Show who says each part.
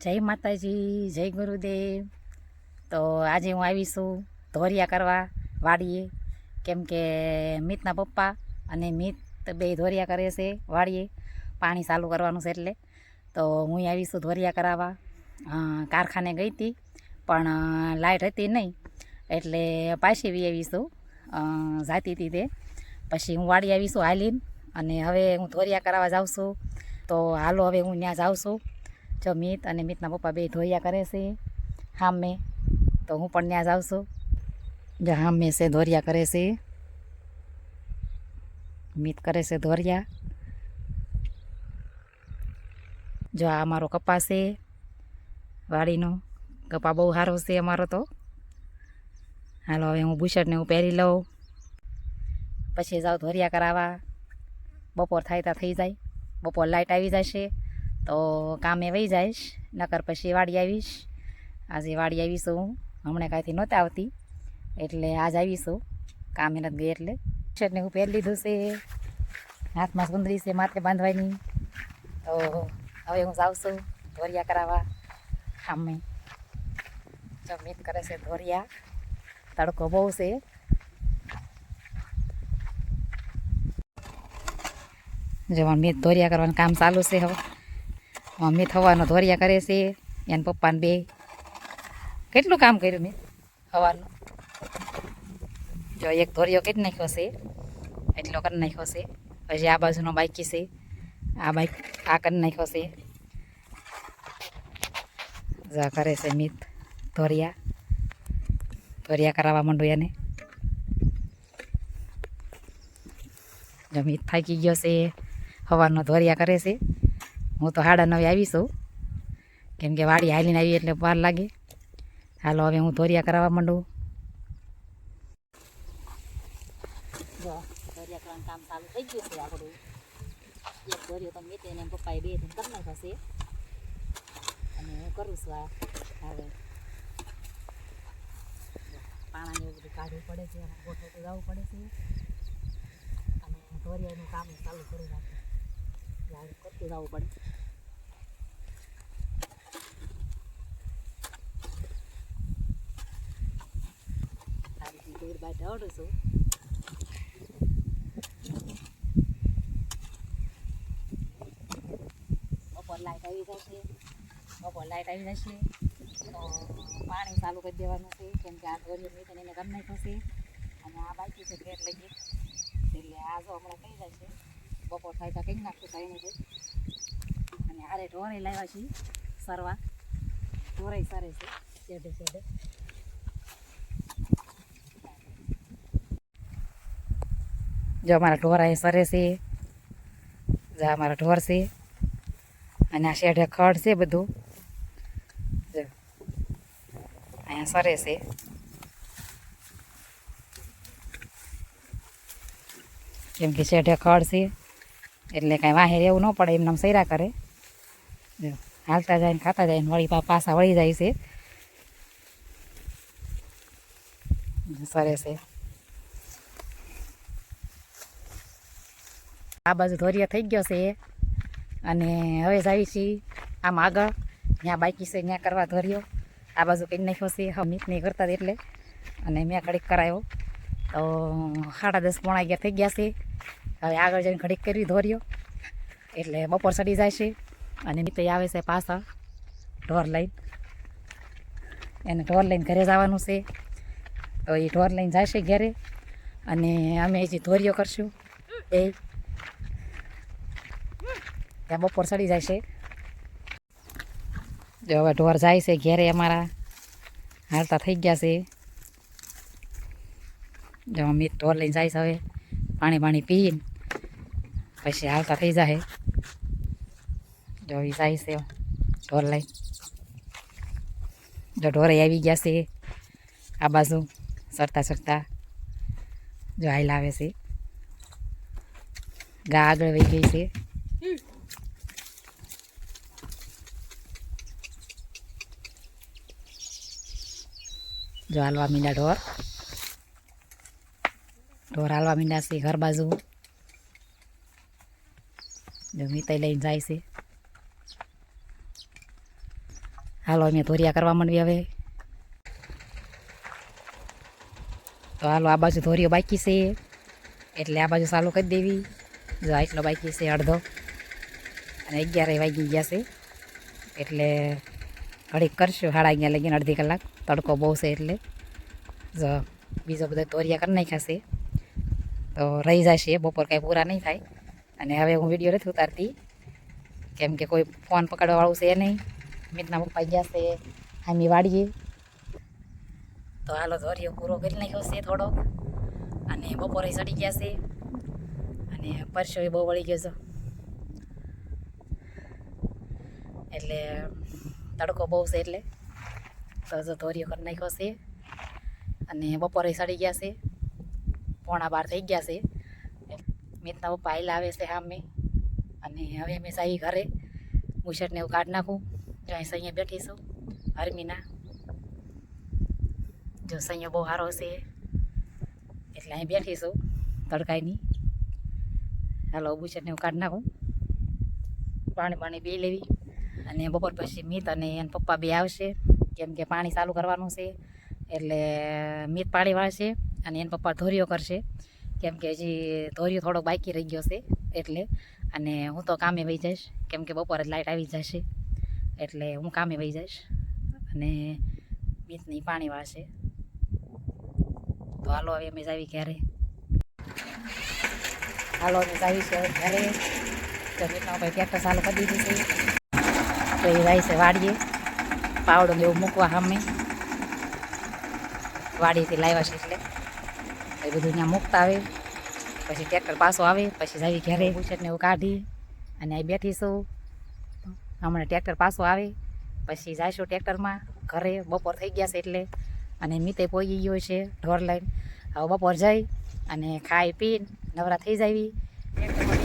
Speaker 1: જય માતાજી, જય ગુરુદેવ. તો આજે હું આવીશું ધોરિયા કરવા વાડીએ. કેમ કે મિતના પપ્પા અને મિત બે ધોરિયા કરે છે વાડીએ. પાણી ચાલુ કરવાનું છે એટલે. તો હું આવીશું ધોરિયા કરાવવા. કારખાને ગઈ હતી, પણ લાઇટ હતી નહીં. એટલે પાછી બી આવીશું છું. જાતી હતી તે. પછી હું વાડી આવીશું હાલીને. અને હવે હું ધોરિયા કરાવવા જાઉં છું. તો હાલો હવે હું ત્યાં જાઉં છું. જો મિત અને મિતના પપ્પા બે ધોરિયા કરે છે, હામે તો હું પણ ત્યાં જાઉં છું. જો હામે છે ધોરિયા કરે છે, મિત કરે છે ધોરિયા. જો આ અમારો કપા છે, વાડીનો કપા બહુ સારો છે અમારો તો. હાલો, હવે હું બુશર્ટને હું પહેરી લઉં. પછી જાઉં ધોરિયા કરાવવા. બપોર થાય ત્યાં થઈ જાય. બપોર લાઇટ આવી જશે. તો કામે વહી જઈશ, નકર પછી વાડી આવીશ. આજે વાડી આવીશું હું. હમણાં કાંઈથી નહોતા આવતી. એટલે આજ આવીશું. કામે નથી ગઈ એટલે. શર્ટને હું પહેરી લીધું છે. હાથમાં સુંદરી છે, માથે બાંધવાની. તો હવે હું જાઉં છું ધોરિયા કરાવવા સામે જો મિત કરે છે ધોરિયા. તડકો બહુ છે. જવાનું મેં ધોરિયા કરવાનું કામ ચાલુ છે હવે. મમ્મી થવાનો ધોરિયા કરે છે, એન પપ્પાને બે. કેટલું કામ કર્યું મેં હવાનું? જો એક ધોરિયો કેટલી નાખ્યો છે, એટલો કરી નાખ્યો છે. પછી આ બાજુનો બાઈકી છે, આ બાઈક આ કરી નાખ્યો છે. જા કરે છે મિત ધોરિયા. ધોરિયા કરાવવા માંડું એને. જો મિત થાકી ગયો છે હવાનો ધોરિયા કરે છે. હું તો સાડા નવે આવીશું કેમ કે વાડી હાલીને આવી એટલે વાર લાગે. હાલો, હવે હું ધોરિયા કરાવવા માંડું. કામ ચાલુ થઈ ગયું છે આપણું. એક ધોરિયો તો મેં તેને પપ્પાએ બેથી કરી નાખ્યો છે. અને હું કરું છું આ હવે. એવું બધું કાઢવું પડે છે પડે છે. અને ધોરિયાનું કામ ચાલુ કરી લાડ કરતું જવું પડે દૂર બાય દોડું છું બપોર લાઇટ આવી જશે બપોર લાઇટ આવી જશે તો પાણી ચાલુ કરી દેવાનું છે કેમ કે આ ગરીબ મીઠને એને ગમે થશે અને આ બાકી છે ઘેર લઈ એટલે આ જો હમણાં કહી જશે. બપોર થાય તો કંઈક નાખતું થાય નહીં અને હારે ઢોરે લાવ્યા છીએ સરવા ઢોરે સરે છે ચેડે ચેડે જો અમારા ઢોરા એ સરે છે, જો અમારા ઢોર છે, અને આ શેઢે ખડ છે બધું. જો, અહીંયા સરે છે. કેમ કે શેઢે ખડ છે. એટલે કાંઈ વાહે રહેવું ન પડે, એમને આમ સૈરા કરે. જો, હાલતા જાય ને ખાતા જાય ને વળી પાછા વળી જાય છે. સરે છે. આ બાજુ ધોરિયા થઈ ગયો છે. અને હવે જાવી છીએ આમ આગળ. ત્યાં બાકી છે ત્યાં કરવા ધોર્યો. આ બાજુ કંઈ નાખ્યો છે હમીત નહીં કરતા એટલે. અને મેં ઘડીક કરાયો. તો સાડા દસ પોણા અગિયાર થઈ ગયા છે. હવે આગળ જઈને ઘડીક કરી ધોર્યો એટલે બપોર ચડી જાય છે. અને મિત્ર આવે છે પાછા ઢોર લઈને. એને ઢોર લઈને ઘરે જવાનું છે. તો એ ઢોર લઈને જશે ઘરે. અને અમે હજી ધોર્યો કરશું. એ. ત્યાં બપોર ચડી જાય છે. જો હવે ઢોર જાય છે ઘેરે અમારા. હાલતા થઈ ગયા છે. જો અમે ઢોર લઈને જાય છે હવે. પાણી પાણી પીને પછી હાલતા થઈ જાય. જો એ જાય છે, ઢોર લઈ. જો ઢોરે આવી ગયા છે, આ બાજુ સરતા સરતા જો હાલ આવે છે. ગા આગળ વહી ગઈ છે. જો હાલવા મીંડા ઢોર. ઢોર હાલવા મીંડા છે ઘર બાજુ. જો મીતાઈ લઈને જાય છે. હાલો, અમે ધોરિયા કરવા માંડવી હવે. તો હાલો, આ બાજુ ધોરીઓ બાકી છે. એટલે આ બાજુ ચાલુ કરી દેવી. જો આટલો બાકી છે અડધો. અને અગિયાર વાગી ગયા છે. એટલે ઘડીક કરશું, સાડા અગિયાર લગીને અડધી કલાક. તડકો બહુ છે એટલે. જો બીજો બધો ધોરિયા કરી નાખ્યા છે. તો રહી જશે, બપોર કાંઈ પૂરા નહીં થાય. અને હવે હું વીડિયો નથી ઉતારતી, કેમ કે કોઈ ફોન પકડવાવાળું છે નહીં. મિતના પપ્પા ગયા છે, હામી વાડીએ. તો હાલો ધોરિયો પૂરો કરી નાખ્યો છે થોડોક. અને બપોરે ચડી ગયા છે. અને પરસો બહુ વળી ગયો છે. એટલે તડકો બહુ છે એટલે. તો જો ધોરિયો કરી નાખ્યો છે. અને બપોરે ચડી ગયા છે. પોણા બાર થઈ ગયા છે. મિતના પપ્પા આયલા આવે છે સામે. અને હવે અમે સાહી ઘરે બુશર્ટને એવું કાઢી નાખું. જો અહીં સૈયા બેઠીશું હરમીના. જો સૈયો બહુ સારો છે એટલે અહીં બેઠીશું તડકાઈની હાલો બુશર્ટને એવું કાઢી નાખું. પાણી પાણી પી લેવી. અને બપોર પછી મિત અને એના પપ્પા બે આવશે. કેમ કે પાણી ચાલુ કરવાનું છે. એટલે મીત પાણી વાળશે અને એના પપ્પા ધોરીઓ કરશે. કેમ કે હજી ધોરિયો થોડો બાકી રહી ગયો છે એટલે. અને હું તો કામે વહી જઈશ. કેમ કે બપોરે જ લાઇટ આવી જશે. એટલે હું કામે વહી જઈશ. અને મીતની પાણી વાળશે. તો હાલો હવે અમે જાવી ઘરે. હાલો અમે જાવી છે ઘરે. તો મીતનો ભાઈ ટ્રેક્ટર ચાલુ કરી દીધી છે. તો એ જાય છે વાડીએ. પાવડો એવું મૂકવા સામે. વાડીથી લાવ્યા છે એટલે એ બધું ત્યાં મૂકતા આવે. પછી ટ્રેક્ટર પાછો આવે, પછી જાવી ઘેરે ઉછેરને એવું કાઢી અને અહીં બેઠીશું હમણાં ટ્રેક્ટર પાછો આવે, પછી જઈશું ટ્રેક્ટરમાં. ઘરે બપોર થઈ ગયા છે એટલે અને મીતે પોઈ ગયો છે ઢોર લઈને. હવે બપોર જઈ અને ખાઈ પીને નવરા થઈ જાવી. ટ્રેક્ટરમાં